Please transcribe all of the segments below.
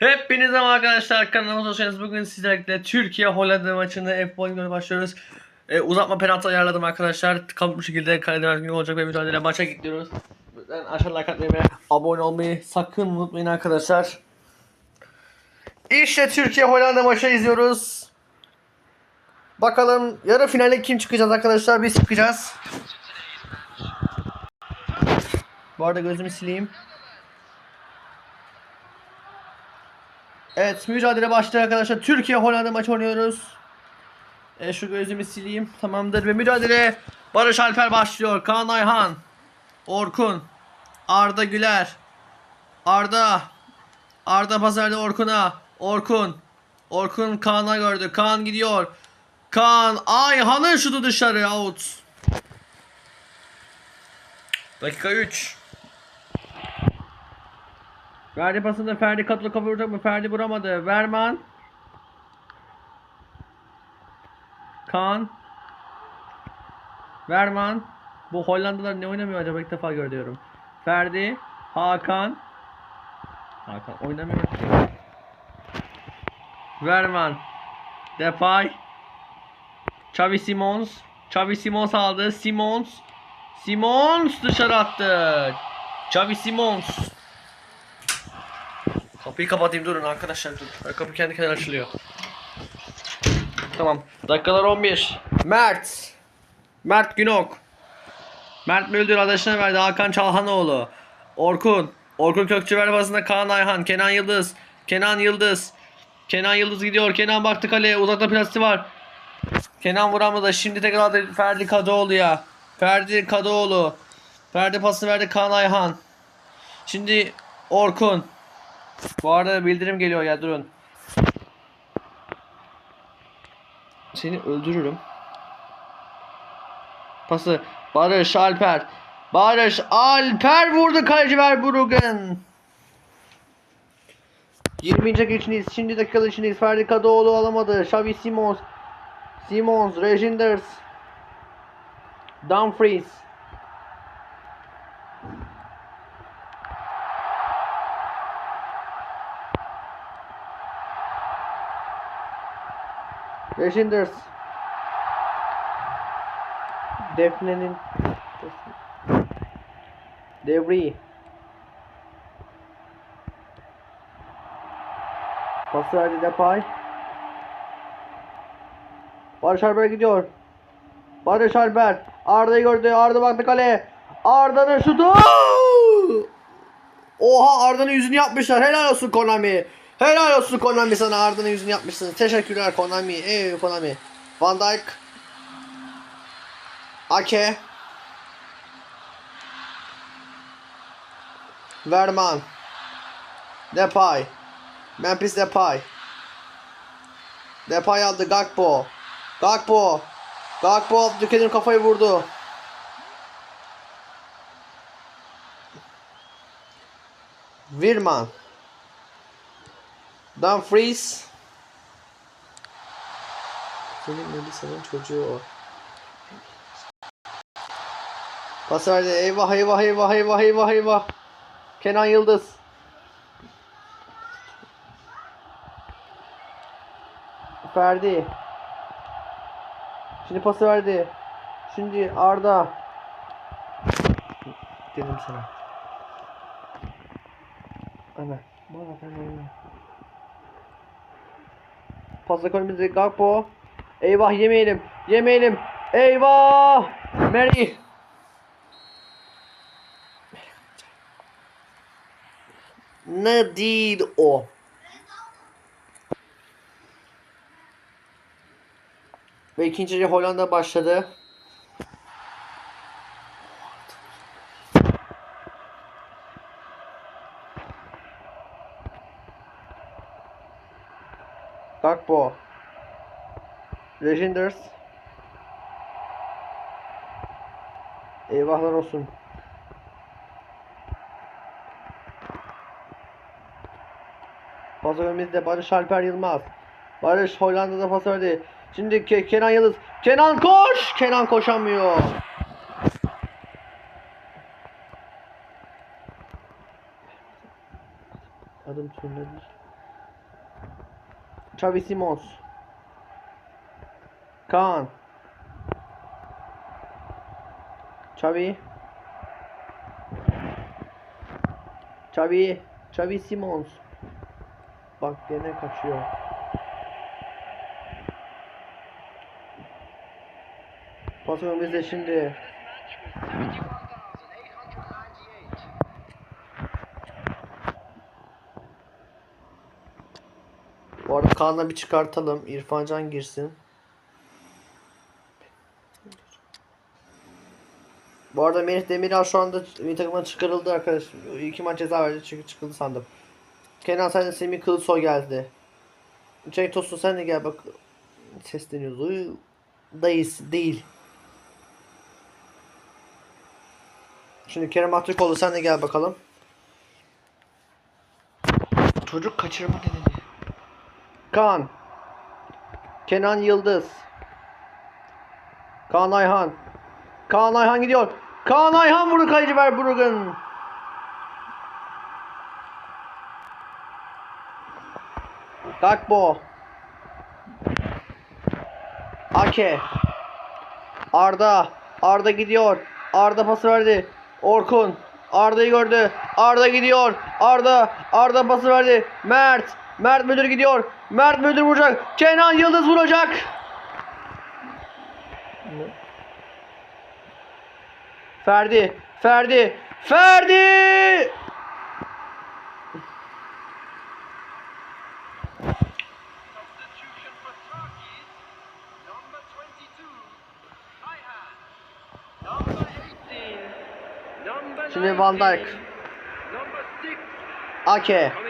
Hepinize arkadaşlar kanalımıza hoş geldiniz. Bugün sizlerle Türkiye Hollanda maçını F1 günü başlıyoruz. Ee, uzatma penaltı ayarladım arkadaşlar. Kalıp bu şekilde kalede gün olacak ve mücadele maça gidiyoruz. Ben aşağı like atmayı ve abone olmayı sakın unutmayın arkadaşlar. İşte Türkiye Hollanda maçı izliyoruz. Bakalım yarı finale kim çıkacağız arkadaşlar? Biz çıkacağız. Bu arada gözümü sileyim. Evet mücadele başlıyor arkadaşlar. Türkiye Hollanda maçı oynuyoruz. E, şu gözümü sileyim. Tamamdır ve mücadele Barış Alper başlıyor. Kaan Ayhan. Orkun. Arda Güler. Arda. Arda pazarda Orkun'a. Orkun. Orkun Kaan'a gördü. Kaan gidiyor. Kaan Ayhan'ın şutu dışarı out. Dakika 3. Ferdi pasında Ferdi katılı kafa vuracak mı? Ferdi vuramadı. Verman. Kaan. Verman. Bu Hollandalılar ne oynamıyor acaba? İlk defa görüyorum. Ferdi. Hakan. Hakan oynamıyor. Verman. Depay. Xavi Simons. Xavi Simons aldı. Simons. Simons dışarı attı. Xavi Simons. Kapıyı kapatayım durun arkadaşlar dur. Kapı kendi kendine açılıyor. Tamam. Dakikalar 11. Mert. Mert Günok. Mert Müldür adaşına verdi. Hakan Çalhanoğlu. Orkun. Orkun Kökçü ver basında Kaan Ayhan. Kenan Yıldız. Kenan Yıldız. Kenan Yıldız gidiyor. Kenan baktı kaleye. Uzakta plasi var. Kenan vuramadı. Şimdi tekrar Ferdi Kadıoğlu'ya. Ferdi Kadıoğlu. Ferdi pasını verdi Kaan Ayhan. Şimdi Orkun. Bu arada bildirim geliyor ya durun. Seni öldürürüm. Pası Barış Alper. Barış Alper vurdu kaleci Verbruggen. 20. dakika içindeyiz. Şimdi dakikalar içindeyiz. Ferdi Kadıoğlu alamadı. Xavi Simons. Simons. Reginders. Dumfries. Reginders. Defne'nin Devri. Pası verdi Depay. Barış Alper gidiyor. Barış Alper. Arda'yı gördü. Arda baktı kaleye. Arda'nın şutu. Oha Arda'nın yüzünü yapmışlar. Helal olsun Konami. Helal olsun Konami sana Arda'nın yüzünü yapmışsın. Teşekkürler Konami. Ey Konami. Van Dijk. Ake. Verman. Depay. Memphis Depay. Depay aldı Gakpo. Gakpo. Gakpo Abdülkadir kafayı vurdu. Virman. Dumfries. Senin Melisa'nın çocuğu o. Pas verdi. Eyvah eyvah eyvah eyvah eyvah eyvah. Kenan Yıldız. Ferdi. Şimdi pas verdi. Şimdi Arda. Dedim sana. Ana. Bana ben Pasta kolumuzda Gakpo. Eyvah yemeyelim. Yemeyelim. Eyvah. Mary. Ne değil o? Ve ikinci Hollanda başladı. Gakpo. Legenders. Eyvahlar olsun. Önümüzde Barış Alper Yılmaz. Barış Hollanda'da pas verdi. Şimdi Ke- Kenan Yıldız. Kenan koş! Kenan koşamıyor. Adım değil. Xavi Simons. Kaan. Xavi. Xavi. Xavi Simons. Bak gene kaçıyor. Pasımız bizde şimdi. Kaan'la bir çıkartalım. İrfan Can girsin. Bu arada Melih Demiral şu anda milli takımdan çıkarıldı arkadaş. İki maç ceza verdi çünkü çıkıldı sandım. Kenan sen de Semih Kılıçsoy geldi. Cenk Tosun sen de gel bak. Sesleniyoruz. Uy, Dayız değil. Şimdi Kerem Aktürkoğlu sen de gel bakalım. Çocuk kaçırma nedeni. Kaan. Kenan Yıldız. Kaan Ayhan. Kaan Ayhan gidiyor. Kaan Ayhan vurdu kaleci Verbruggen. Gakbo. Ake. Arda. Arda gidiyor. Arda pası verdi. Orkun. Arda'yı gördü. Arda gidiyor. Arda. Arda pası verdi. Mert. Mert Müdür gidiyor. Mert Müdür vuracak. Kenan Yıldız vuracak. Ferdi. Ferdi. Ferdi. Substitution for Turkey. Number 22, Ayhan. Number 18, number Şimdi Van Dijk. 19, Number 6, Ake.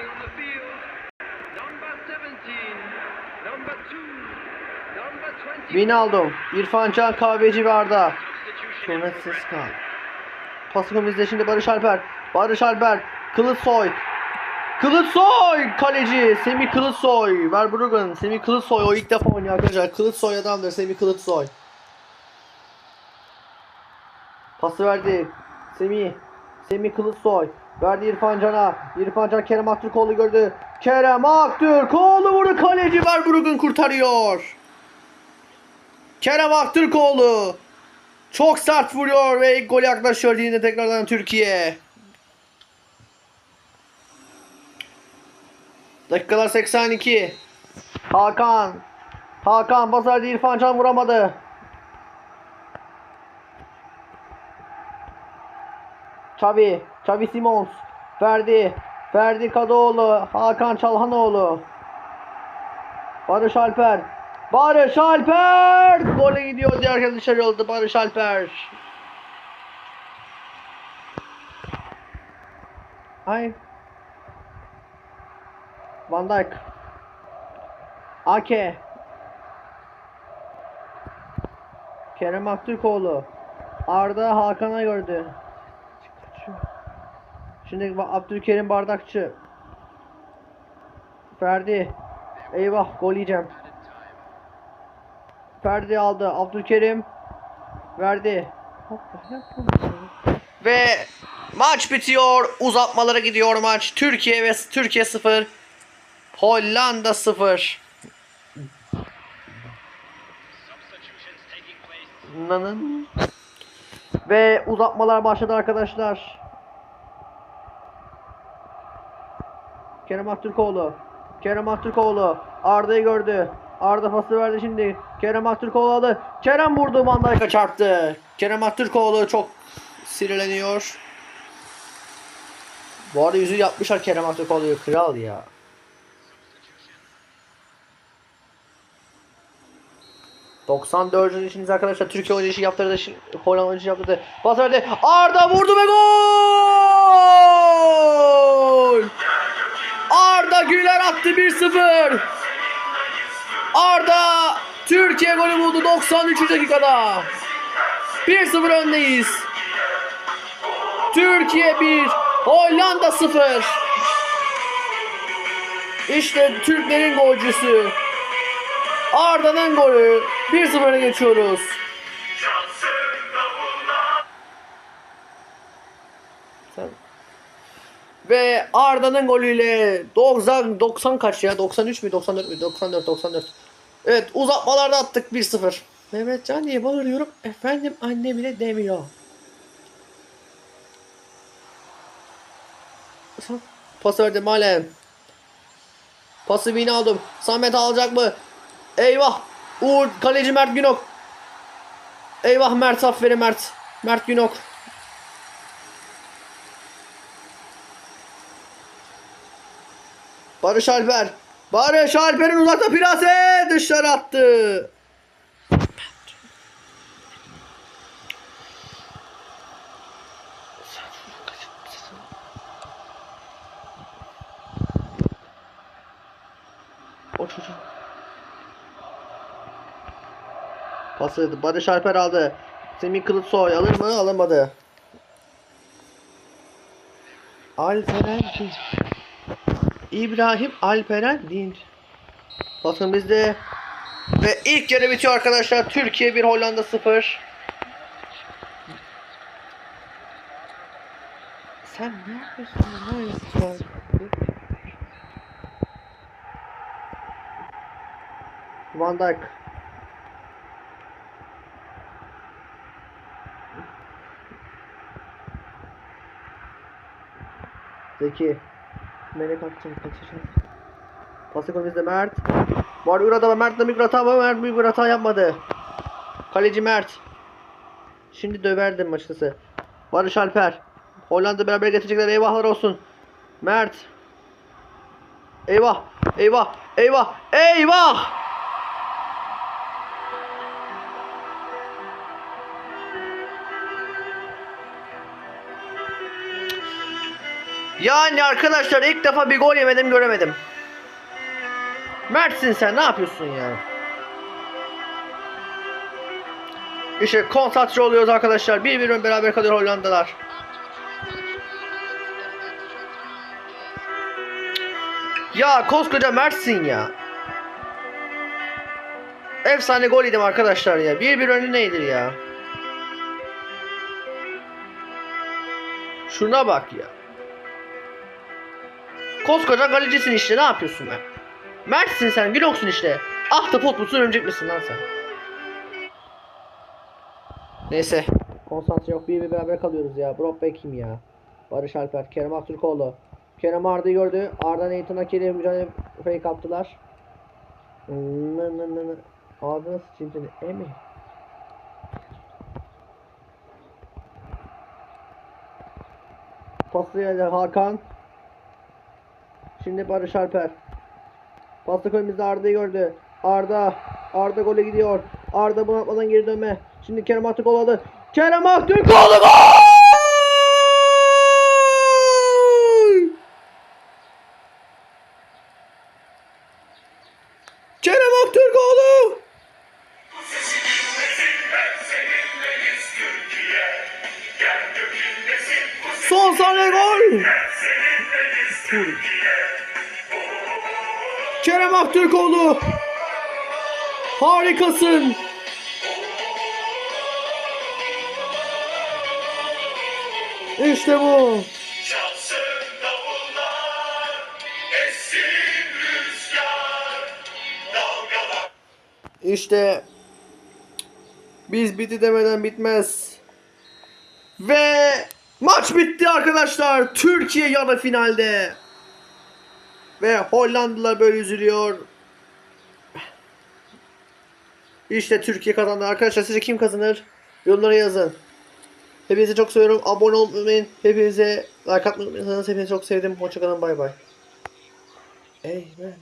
Number 20. Winaldum. İrfan Can Kahveci ve Arda. Sonra ses kal. Pasını bizde şimdi Barış Alper. Barış Alper. Kılıçsoy. Kılıçsoy kaleci Semih Kılıçsoy. Verbruggen Semih Kılıçsoy o ilk defa oynuyor arkadaşlar. Kılıçsoy adamdır Semih Kılıçsoy. Pası verdi. Semih. Semih Kılıçsoy. Verdi İrfan Can'a. İrfan Can Kerem Aktürkoğlu gördü. Kerem Aktürkoğlu vurdu kaleci Verbruggen kurtarıyor. Kerem Aktürkoğlu. Çok sert vuruyor ve ilk gol yaklaşıyor yine tekrardan Türkiye. Dakikalar 82. Hakan. Hakan Bazardı İrfan Can vuramadı. Xavi. Xavi Simons. Ferdi. Ferdi Kadıoğlu. Hakan Çalhanoğlu. Barış Alper. Barış Alper! Gole gidiyor diğer arkadaş dışarı yolda Barış Alper. Ay. Van Dijk. Ake. Kerem Aktürkoğlu. Arda Hakan'a gördü. Şimdi Abdülkerim Bardakçı. Ferdi. Eyvah gol yiyeceğim. Ferdi aldı. Abdülkerim verdi. Ve maç bitiyor. Uzatmalara gidiyor maç. Türkiye ve Türkiye 0. Hollanda 0. Substitutions taking place. Nanın. Ve uzatmalar başladı arkadaşlar. Kerem Aktürkoğlu. Kerem Aktürkoğlu. Arda'yı gördü. Arda pası verdi şimdi. Kerem Aktürkoğlu aldı. Kerem vurdu Van Dijk'a çarptı. Kerem Aktürkoğlu çok sinirleniyor. Bu arada yüzü yapmışlar Kerem Aktürkoğlu'yu. Kral ya. ...94. işiniz arkadaşlar Türkiye oynayışı yaptırdı, Hollanda oynayışı yaptırdı. Pas verdi. Arda vurdu ve gol! Arda Güler attı 1-0. Arda Türkiye golü buldu 93. dakikada. 1-0 öndeyiz. Türkiye 1, Hollanda 0. İşte Türklerin golcüsü. Arda'nın golü. 1-0'a geçiyoruz. Ve Arda'nın golüyle 90 90 kaç ya? 93 mü? 94 mü? 94 94. Evet uzatmalarda attık 1-0. Mehmet Can diye bağırıyorum. Efendim anne bile demiyor. Pas verdi Malen. Pası bini aldım. Samet alacak mı? Eyvah. Uğur kaleci Mert Günok. Eyvah Mert aferin Mert. Mert Günok. Barış Alper. Barış Alper'in uzakta plase dışarı attı. O çocuk. Pası Barış Alper aldı. Semih Kılıçsoy alır mı? Alamadı. Alperen Dinç. İbrahim Alperen Dinç. Bakın bizde. Ve ilk yarı bitiyor arkadaşlar. Türkiye 1 Hollanda 0. Sen ne yapıyorsun? Ne yapıyorsun? Van Dijk. Zeki. Melek atacağım kaçacağım. Pası bizde Mert. Var bir hata Mert de bir hata ama Mert bir hata yapmadı. Kaleci Mert. Şimdi döverdim açıkçası. Barış Alper. Hollanda beraber getirecekler eyvahlar olsun. Mert. Eyvah. Eyvah. Eyvah. Eyvah. Yani arkadaşlar ilk defa bir gol yemedim göremedim. Mert'sin sen ne yapıyorsun ya? İşte konsantre oluyoruz arkadaşlar. Bir bir beraber kalıyor Hollandalar. Ya koskoca Mert'sin ya. Efsane gol yedim arkadaşlar ya. Bir bir önü neydir ya? Şuna bak ya. Koskoca kalecisin işte ne yapıyorsun be? Mert'sin sen Günok'sun işte. Ahtapot musun örümcek misin lan sen? Neyse. Konsantre yok bir bir beraber kalıyoruz ya. Brock Beckham ya. Barış Alper, Kerem Aktürkoğlu. Kerem Arda'yı gördü. Arda Nathan Akeli mücadele fake attılar. Ağzına sıçayım seni. Emi. Pası yedi Hakan. Şimdi Barış Alper. Pasta önümüzde Arda'yı gördü. Arda. Arda gole gidiyor. Arda bunu atmadan geri dönme. Şimdi Kerem Aktürkoğlu aldı. Kerem Aktürkoğlu gol! Kerem Aktürkoğlu! Son saniye gol! Kerem Aktürkoğlu! Harikasın! İşte bu! İşte biz bitti demeden bitmez. Ve maç bitti arkadaşlar. Türkiye yarı finalde. Ve Hollandalılar böyle üzülüyor. İşte Türkiye kazandı. Arkadaşlar sizce kim kazanır? Yorumlara yazın. Hepinizi çok seviyorum. Abone olmayı unutmayın. Hepinize like atmayı unutmayın. Hepinizi çok sevdim. Hoşçakalın. Bay bay. Ey ben